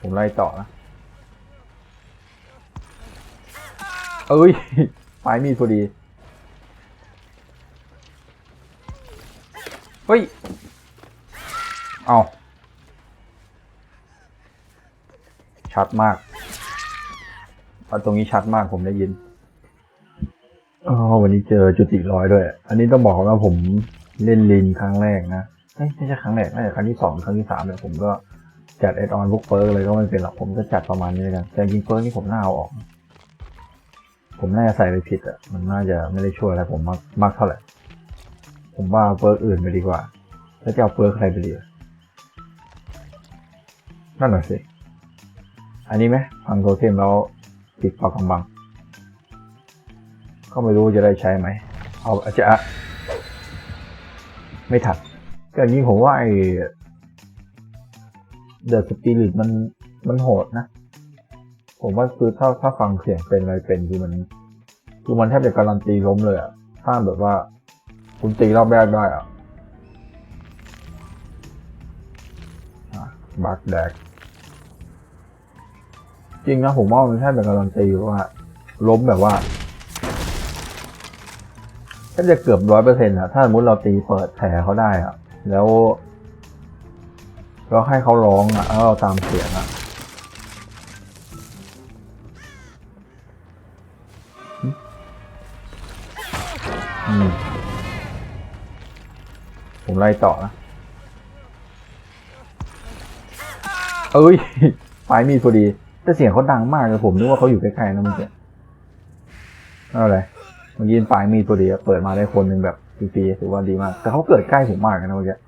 ผมไล่ต่อนะ เอ้ยปลายมีดพอดี เฮ้ย เอาชัดมากเอาตรงนี้ชัดมากผมได้ยินอ๋อวันนี้เจอจุติร้อยด้วย อันนี้ต้องบอกว่าผมเล่นลินครั้งแรกนะ เอ้ยไม่ใช่ครั้งแรกน่าจะครั้งที่สองครั้งที่สามเนี่ยผมก็จัดแอดออนพวกเฟิร์กเลยก็ไม่เป็นหรอกผมจะจัดประมาณนี้แล้วกันแต่จริงเฟิร์กนี่ผมน่าเอาออก ผมน่าจะใส่ไปผิดอะมันน่าจะไม่ได้ช่วยอะไรผมมากมากเท่าไหร่ผมว่าเฟิร์กอื่นไปดีกว่า แล้วจะเอาเฟิร์กใครไปดีนั่นหน่ะสิอันนี้ไหมฟังโทเทมแล้วติดปากกำบัง ก็ไม่รู้จะได้ใช้ไหมเอาอาจจะไม่ถัด ก็อย่างนี้ผมว่าไอเดอะสปิริตมันมันโหดนะ ผมว่าคือถ้าถ้าฟังเสียงเป็นอะไรเป็นคือมัน คือมันแทบจะการันตีล้มเลยอะถ้าแบบว่า คุณตีรอบแรกได้อะบักแดก จริงนะผมว่ามันแทบจะการันตีว่าล้มแบบว่าแทบจะเกือบร้อยเปอร์เซ็นต์อะถ้าสมมติเราตีเปิดแผลเขาได้อะ แล้วเราให้เขาร้องอะแล้วเราตามเสียงอะผมไล่ต่อนะ เอ้ยปลายมีพอดี แต่เสียงเขาดังมากเลยผมนึกว่าเขาอยู่ใกล้ๆนะเมื่อกี้เอาอะไรเมื่อกี้ปลายมีพอดีเปิดมาได้คนหนึ่งแบบ ฟรีๆถือว่าดีมาก แต่เขาเกิดใกล้ผมมากนะเมื่อกี้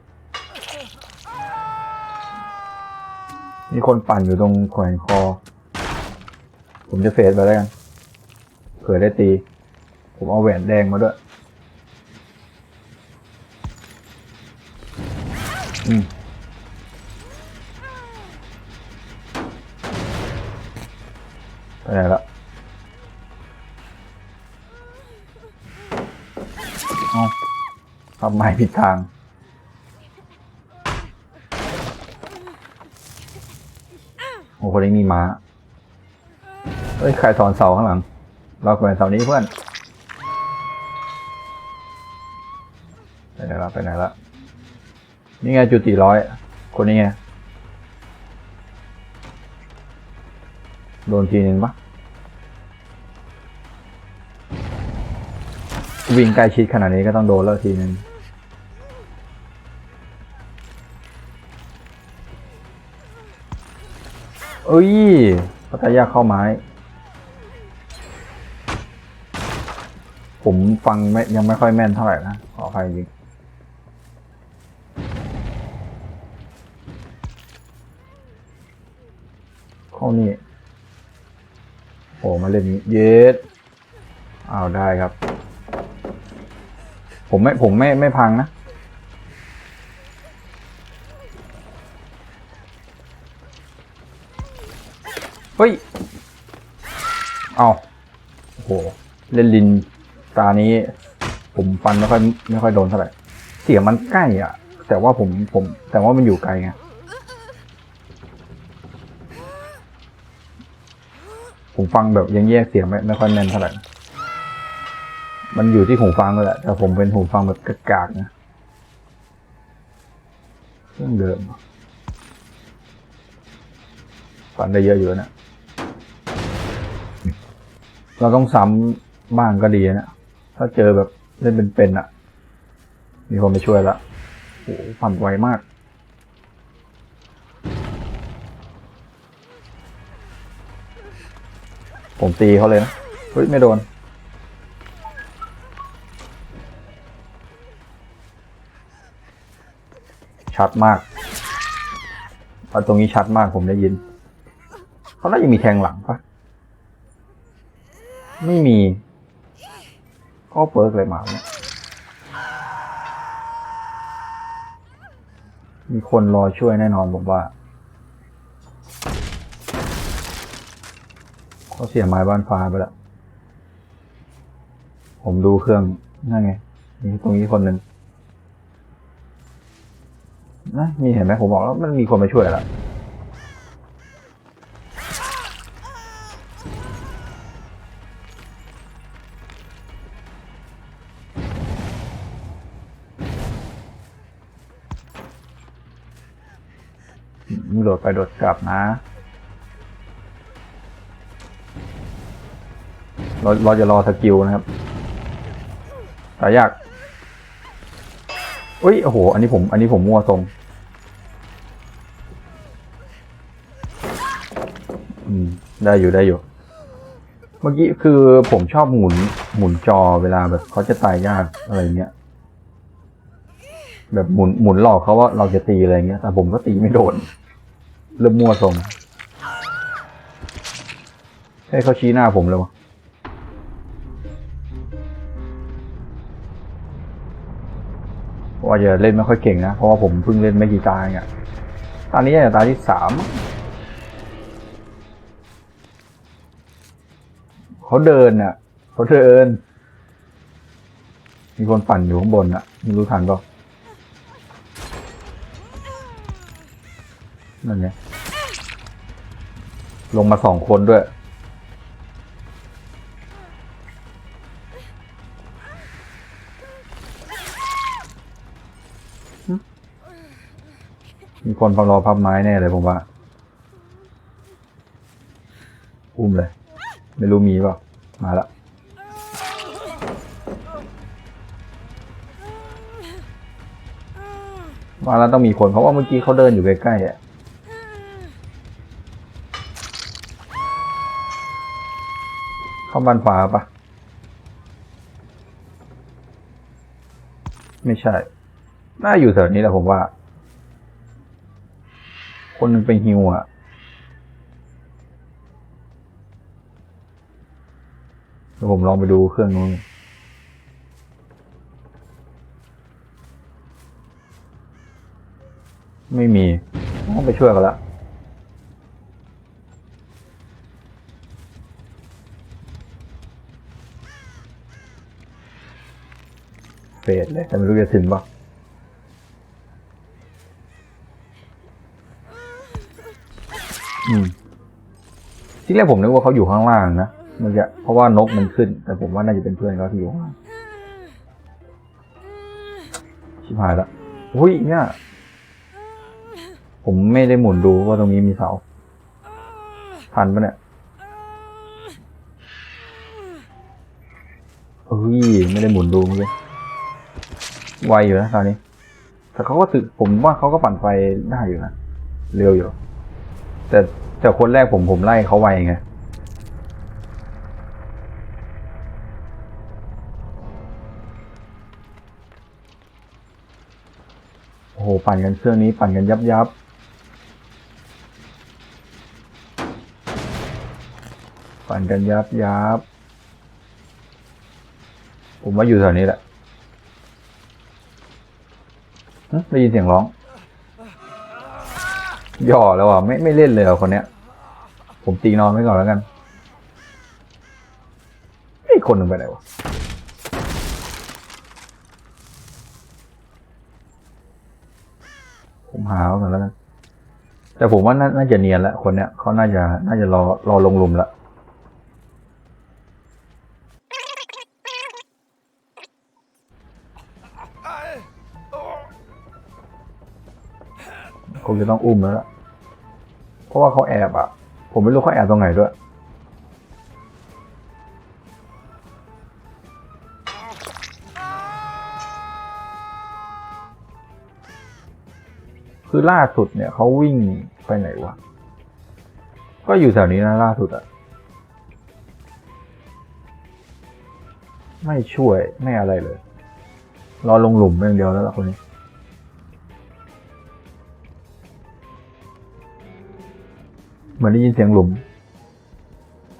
มีคนปั่นอยู่ตรงแขวนคอ ผมจะเฟดไปแล้วกัน เผื่อได้ตี ผมเอาแหวนแดงมาด้วย อืมไปไหนละ ทำไมผิดทาง โอ้คนนี้มีม้า เฮ้ย ใครถอนเสาข้างหลัง เราแขวนเสานี้เพื่อน ไปไหนละไปไหนละ นี่ไงจุติร้อย คนนี้ไง โดนทีนึงปะวิ่งใกล้ชิดขนาดนี้ก็ต้องโดนแล้วทีนึง เอ้ยพัทยาเข้าไม้ ผมฟังไม่ยังไม่ค่อยแม่นเท่าไหร่นะ ขออภัยจริงเข้านี่โอ้มาเล่นนี้เยสอ้าได้ครับ ผมไม่ผมไม่ไม่พังนะ ฮ้ย เอาโอ้โห เล่นลินตานี้ ผมฟันไม่ค่อยไม่ค่อยโดนเท่าไหร่ เสียงมันใกล้อะ แต่ว่าผมผม แต่ว่ามันอยู่ไกลไง ผมฟังแบบยังแยกเสียงไม่ไม่ค่อยแน่นเท่าไหร่ มันอยู่ที่หูฟังเลยแหละ แต่ผมเป็นหูฟังแบบกากๆนะเครื่องเดิมฟังได้เยอะอยู่นะ เราต้องซ้ำบ้างก็ดีนะ ถ้าเจอแบบเล่นเป็นๆอะ มีคนไปช่วยละโอ้โหฟันไวมาก ผมตีเขาเลยนะ เฮ้ย ไม่โดน ชัดมากเอตรงนี้ชัดมากผมได้ยิน เขาน่าจะมีแทงหลังปะ ไม่มีก็เปิร์กเลยมาเนี่ยมีคนรอช่วยแน่นอนผมว่าเขาเสียไม้บ้านฟ้าไปแล้วผมดูเครื่องนั่นไงมีตรงนี้คนหนึ่งนะมีเห็นไหมผมบอกแล้วมันมีคนมาช่วยแล้ว โดดไปโดดกลับนะ เราเราจะรอสกิลนะครับตายยากอุ้ย โอ้โห อันนี้ผม อันนี้ผมมั่วทรงอืม ได้อยู่ ได้อยู่ เมื่อกี้คือผมชอบหมุน หมุนจอเวลาแบบเขาจะตายยากอะไรเงี้ย แบบหมุน หมุนหลอกเขาว่าเราจะตีอะไรเงี้ย แต่ผมก็ตีไม่โดน เริ่มมั่วทรงให้เขาชี้หน้าผมเลยวะว่าจะเล่นไม่ค่อยเก่งนะ เพราะว่าผมเพิ่งเล่นไม่กี่ตาเองอะตอนนี้เนี่ยตาที่สามเขาเดินน่ะเขาเดิน มีคนปั่นอยู่ข้างบนน่ะไม่รู้ทันเปล่านั่นไง ลงมาสองคนด้วย มีคนพับรอพับไม้แน่เลยผมว่า อุ้มเลย ไม่รู้มีเปล่า มาละมาแล้วต้องมีคนเพราะว่าเมื่อกี้เขาเดินอยู่ใกล้ๆอะ เข้าบ้านฟ้าปะไม่ใช่ น่าอยู่แถวนี้แหละผมว่า คนหนึ่งเป็นฮิวอะเดี๋ยวผมลองไปดูเครื่องนู้นไม่มี ต้องไปช่วยกันละ เฟดเลยแต่ไม่รู้จะถึงปะอืม ที่แรกผมนึกว่าเขาอยู่ข้างล่างนะมันจะเพราะว่านกมันขึ้น แต่ผมว่าน่าจะเป็นเพื่อนเขาที่อยู่ข้างล่างชิบหายละอุ้ยเนี่ย ผมไม่ได้หมุนดูว่าตรงนี้มีเสาทันปะเนี่ยเฮ้ยไม่ได้หมุนดูเมื่อกี้ ไวอยู่นะตอนนี้ แต่เขาก็สึกผมว่าเขาก็ปั่นไฟได้อยู่นะเร็วอยู่ แต่แต่คนแรกผมผมไล่เขาไวไงโอ้โหปั่นกันเครื่องนี้ปั่นกันยับยับปั่นกันยับยับผมว่าอยู่แถวนี้แหละหึ ได้ยินเสียงร้อง ย่อแล้วอะไม่ไม่เล่นเลยเหรอคนเนี้ย ผมตีนอนไว้ก่อนแล้วกันไอ้คนหนึ่งไปไหนวะผมหาเขาก่อนแล้วกันแต่ผมว่าน่านาจะเนียนแล้วคนเนี้ยเขาน่าจะน่าจะรอรอลงลุมละ งจะต้องอุ้มแล้วล่ะเพราะว่าเขาแอบอะ ผมไม่รู้เขาแอบตรงไหนด้วย คือล่าสุดเนี่ยเขาวิ่งไปไหนวะ ก็อยู่แถวนี้นะล่าสุดอะไม่ช่วย ไม่อะไรเลย รอลงหลุมอย่างเดียวแล้วล่ะคนนี้ เหมือนได้ยินเสียงหลุม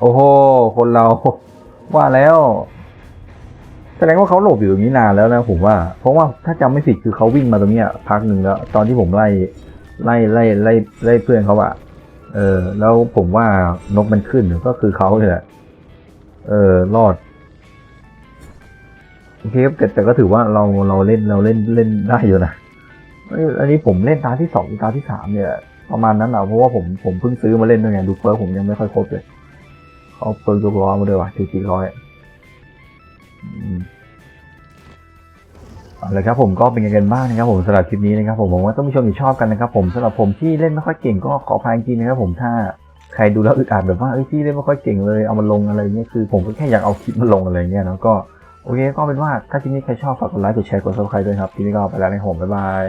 โอ้โห คนเรา ว่าแล้ว แสดงว่าเขาหลบอยู่ตรงนี้นานแล้วนะผมว่า เพราะว่าถ้าจำไม่ผิดคือเขาวิ่งมาตรงนี้พักหนึ่งแล้ว ตอนที่ผมไล่ไล่ไล่ไล่ไล่เพื่อนเขาอะเออ แล้วผมว่านกมันขึ้นก็คือเขาเนี่ยแหละเออรอดโอเคครับแต่แต่ก็ถือว่าเราเราเล่นเราเล่นเล่นได้อยู่นะเอ้ยอันนี้ผมเล่นตาที่สองตาที่สามเนี่ย ประมาณนั้นอะเพราะว่าผมผมเพิ่งซื้อมาเล่นด้วยไงดูเปิร์กผมยังไม่ค่อยครบเลยเอาเปิร์กยกล้อมาด้วยว่ะสี่สี่ร้อยเอาเลยครับผมก็เป็นยังไงกันบ้างนะครับผมสำหรับคลิปนี้นะครับผมหวังว่าท่านผู้ชมจะชอบกันนะครับ ผมสำหรับผมที่เล่นไม่ค่อยเก่งก็ขออภัยจริงนะครับ ผมถ้าใครดูแล้วอึดอัดแบบว่าเอ้ยพี่เล่นไม่ค่อยเก่งเลยเอามาลงอะไรเงี้ยคือผมก็แค่อยากเอาคลิปมาลงอะไรเงี้ยแล้วก็โอเคก็เป็นว่าถ้าคลิปนี้ใครชอบฝากกดไลค์กดแชร์กดซับสไครต์ด้วยครับคลิปนี้ก็ไปแล้วนะครับผมบ๊ายบาย